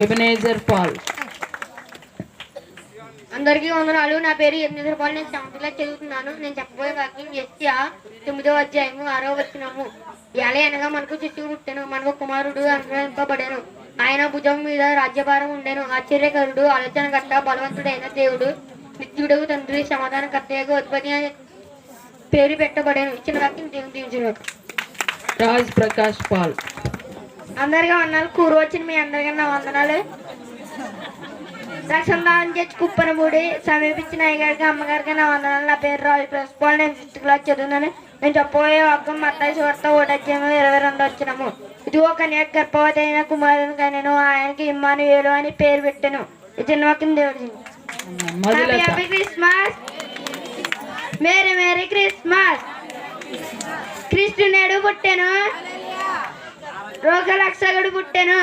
ఎబనేజర్ Paul. అందరికీ వందనాలు. నా పేరు ఎనిమిది రూపాయలు నేను సెవెంత్ క్లాస్ చదువుతున్నాను. నేను చెప్పబోయే వాక్యం ఎస్యా తొమ్మిదో అధ్యాయము ఆరో వచ్చినాము ఎలా అనగా మనకు శిశువు పుట్టెను మనకు కుమారుడు అనుగ్రహింపబడెను. ఆయన భుజం మీద రాజ్యభారం ఉండెను. ఆశ్చర్యకరుడు ఆలోచనకర్త బలవంతుడైన దేవుడు నిత్యుడు తండ్రి సమాధానకర్తయ్యకు ఉత్పత్తి పేరు పెట్టబడెను. ఇచ్చిన వాక్యం దేవుని దీవించును రాజ్ ప్రకాష్ పాల్. అందరికీ వందనాలు. కూర వచ్చిన మీ అందరికీ నా వందనాలు. రక్షణ చేసి కుప్పన పూడి సమీపించిన అయ్యగారికి అమ్మగారికి నా వందనాలు. నా పేరు రాజు ప్రెస్పాల్. నేను ఫిఫ్త్ క్లాస్ చదువున్నాను నేను చెప్పబోయే వాక్యం మత్తాయి చోట ఓటధ్యాయం ఇరవై రెండు వచ్చినాము. ఇదిగో కన్యా గర్భవతి అయిన కుమారుని కనెను ఆయనకి ఇమ్మాను వేలు అని పేరు పెట్టాను. చిన్న వాక్యం దేవుడి happy Christmas merry merry Christmas Christ నేడు పుట్టాను. రోగ రక్షకుడు పుట్టాను.